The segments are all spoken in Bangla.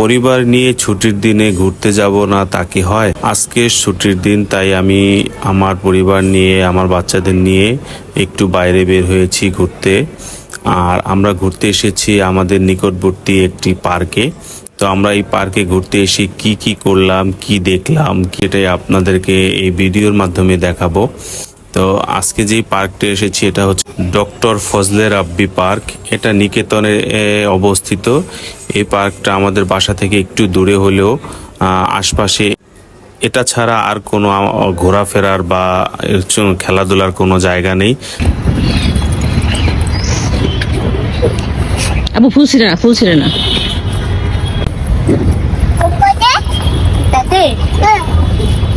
পরিবার নিয়ে ছুটির দিনে ঘুরতে যাব না তা কি হয়? আজকে ছুটির দিন, তাই আমি আমার পরিবার নিয়ে, আমার বাচ্চাদের নিয়ে একটু বাইরে বের হয়েছি ঘুরতে। আর আমরা ঘুরতে এসেছি আমাদের নিকটবর্তী একটি পার্কে। তো আমরা এই পার্কে ঘুরতে এসে কি কি করলাম, কি দেখলাম এটাই আপনাদেরকে এই ভিডিওর মাধ্যমে দেখাবো। তো আজকে যেই পার্কটা এসেছি, এটা হচ্ছে ডক্টর ফজলে রাব্বি পার্ক। এটা নিকেতনে অবস্থিত। এই পার্কটা আমাদের বাসা থেকে একটু দূরে হলেও আহ, আশপাশে। এটা ছাড়া আর কোনো ঘোরাফেরার বা এর জন্য খেলাধুলার কোনো জায়গা নেই। আবু ফুল ছিল না ফুল ছিল না।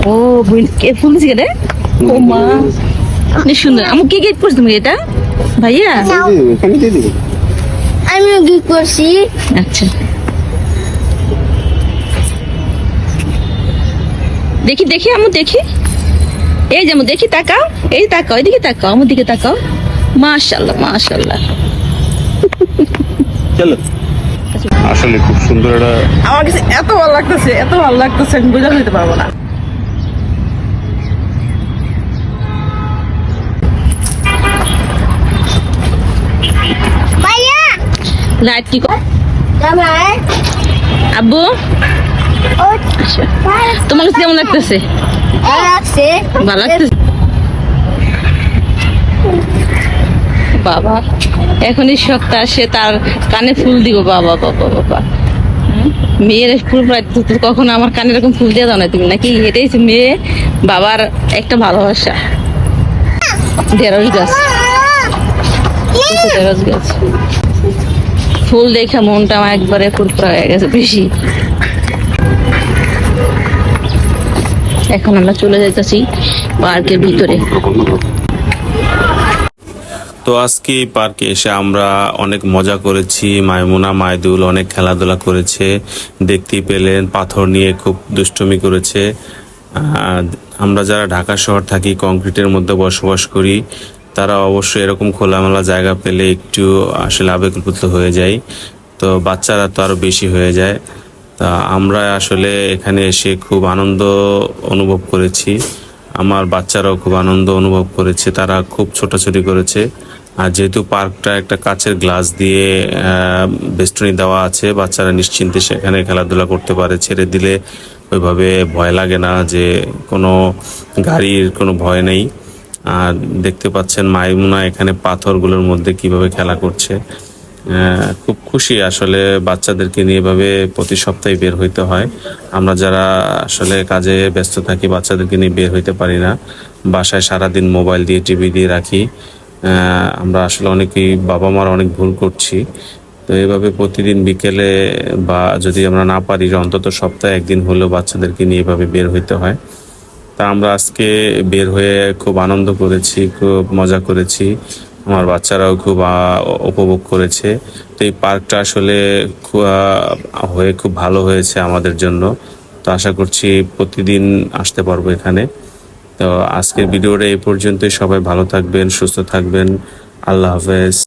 ও কে ফুল রে? ও মা অনেক সুন্দর। আমি কি গেট করছি তুমি এটা? ভাইয়া? আমিও গিক করছি। আচ্ছা। দেখি দেখি আমু দেখি। এই যে আমু দেখি তাকাও। এই তাকাও এদিকে তাকাও আমার দিকে তাকাও। মাশাল্লাহ মাশাল্লাহ আসলে খুব সুন্দর একটা আমার কাছে এত ভালো লাগতেছে এত ভালো লাগতেছে আমি বোঝা হইতে পারব না। লাইট কি আব্বু? তোমার কাছে কেমন লাগতেছে? ভালো লাগতেছে? বাবা এখনই সপ্তাহ সে তার কানে ফুল দিব। বাবা বাবা বাবা মেয়ের ফুল কখনো আমার কানে এরকম ফুল দিয়ে দাও না তুমি? নাকি এটাই মেয়ে বাবার একটা ভালোবাসা? ঢেঁড়স গাছ। ঢেঁড়স গাছ। ফুল দেখে মনটা আমার একবারে ফুরফুরা হয়ে গেছে বেশি। এখন আমরা চলে যাইতেছি পার্কের ভিতরে। তো আজকে এই পার্কে এসে আমরা অনেক মজা করেছি। মাইমুনা, মাইদুল অনেক খেলাধুলা করেছে। দেখতেই পেলেন, পাথর নিয়ে খুব দুষ্টুমি করেছে। আমরা যারা ঢাকা শহর থাকি, কংক্রিটের মধ্যে বসবাস করি তারা অবশ্যই এরকম খোলামেলা জায়গা পেলে একটু আসলে আবেগপ্লুত হয়ে যায় তো বাচ্চারা তো আরও বেশি হয়ে যায়। তা আমরা আসলে এখানে এসে খুব আনন্দ অনুভব করেছি। আমার বাচ্চারাও খুব আনন্দ অনুভব করেছে। তারা খুব ছোটাছুটি করেছে। আর যেহেতু পার্কটা একটা কাচের গ্লাস দিয়ে বেষ্টনী দেওয়া আছে, বাচ্চারা নিশ্চিন্তে সেখানে খেলাধুলা করতে পারে। ছেড়ে দিলে ওইভাবে ভয় লাগে না যে কোনো গাড়ির কোনো ভয় নেই। আর দেখতে পাচ্ছেন মাইমুনা এখানে পাথরগুলোর মধ্যে কীভাবে খেলা করছে। খুব খুশি আসলে বাচ্চাদেরকে নিয়ে এভাবে প্রতি সপ্তাহে বের হইতে হয়। আমরা যারা আসলে কাজে ব্যস্ত থাকি বাচ্চাদেরকে নিয়ে বের হইতে পারি না। বাসায় সারাদিন মোবাইল দিয়ে, টিভি দিয়ে রাখি। আমরা আসলে অনেকেই বাবা মার অনেক ভুল করছি। তো এভাবে প্রতিদিন বিকেলে বা যদি আমরা না পারি, অন্তত সপ্তাহে একদিন হলেও বাচ্চাদেরকে নিয়ে এভাবে বের হইতে হয়। তা আমরা আজকে বের হয়ে খুব আনন্দ করেছি, খুব মজা করেছি। আমার বাচ্চারাও খুব উপভোগ করেছে। তো এই পার্কটা আসলে হয়ে খুব ভালো হয়েছে আমাদের জন্য। তো আশা করছি প্রতিদিন আসতে পারব এখানে। তো আজকের ভিডিওটা এই পর্যন্তই। সবাই ভালো থাকবেন, সুস্থ থাকবেন। আল্লাহ হাফেজ।